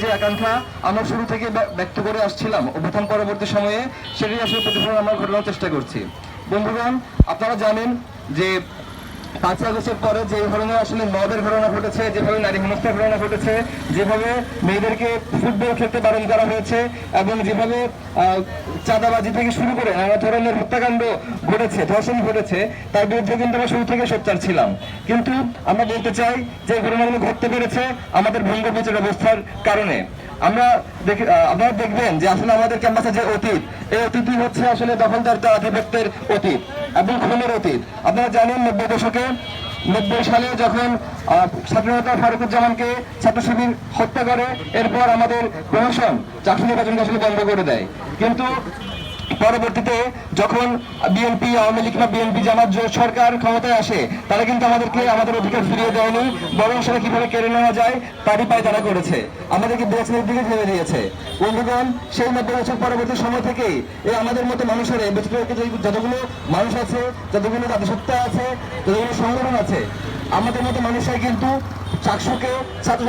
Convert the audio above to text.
যে আকাঙ্ক্ষা আমরা শুরু থেকে ব্য- ব্যক্ত করে আসছিলাম অভ্যুত্থান পরবর্তী সময়ে, সেটি আসলে প্রতিফলন আমরা ঘটানোর চেষ্টা করছি। বন্ধুগণ, আপনারা জানেন যে পাঁচই আগস্টের পরে যে ধরনের আসলে মদের ঘটনা ঘটেছে, যেভাবে নারী হেনস্থার ঘটনা ঘটেছে, যেভাবে মেয়েদেরকে ফুটবল খেলতে বারণ করা হয়েছে এবং যেভাবে চাঁদাবাজি থেকে শুরু করে নানা ধরনের হত্যাকাণ্ড ঘটেছে, ধর্ষণ ঘটেছে, তার বিরুদ্ধে কিন্তু আমরা শুরু থেকে সোচ্চার ছিলাম। কিন্তু আমরা বলতে চাই যে ঘটনাগুলো ঘটতে পেরেছে আমাদের ভঙ্গ বিচার ব্যবস্থার কারণে। আমরা আপনারা দেখবেন যে আসলে আমাদের ক্যাম্পাসে যে অতীত, এই অতীতই হচ্ছে আসলে দখলদার আধিপত্যের অতীত এবং খুনের অতীত। আপনারা জানেন নব্বই দশকে, নব্বই সালে যখন স্বাধীনতা ফারুকুজ্জামানকে ছাত্র শিবির হত্যা করে, এরপর আমাদের প্রশাসন চাকরি নির্বাচনকে আসলে বন্ধ করে দেয়। কিন্তু পরবর্তীতে যখন বিএনপি আওয়ামী লীগ বা বিএনপি জামাত সরকার ক্ষমতায় আসে, তারা কিন্তু আমাদেরকে আমাদের অধিকার ফিরিয়ে দেয়নি, বরং সেটা কীভাবে কেড়ে নেওয়া যায়, তারই পায় তারা করেছে আমাদেরকে বেচনের দিকে ফেলে দিয়েছে। বন্ধুগণ, সেই নব্বই বছর পরবর্তী সময় থেকেই এই আমাদের মতো মানুষের বেঁচে যতগুলো মানুষ আছে, যতগুলো জাতিসত্তা আছে, যতগুলো সংগঠন আছে, আমাদের মতো মানুষের কিন্তু চাকসুকে ছাত্র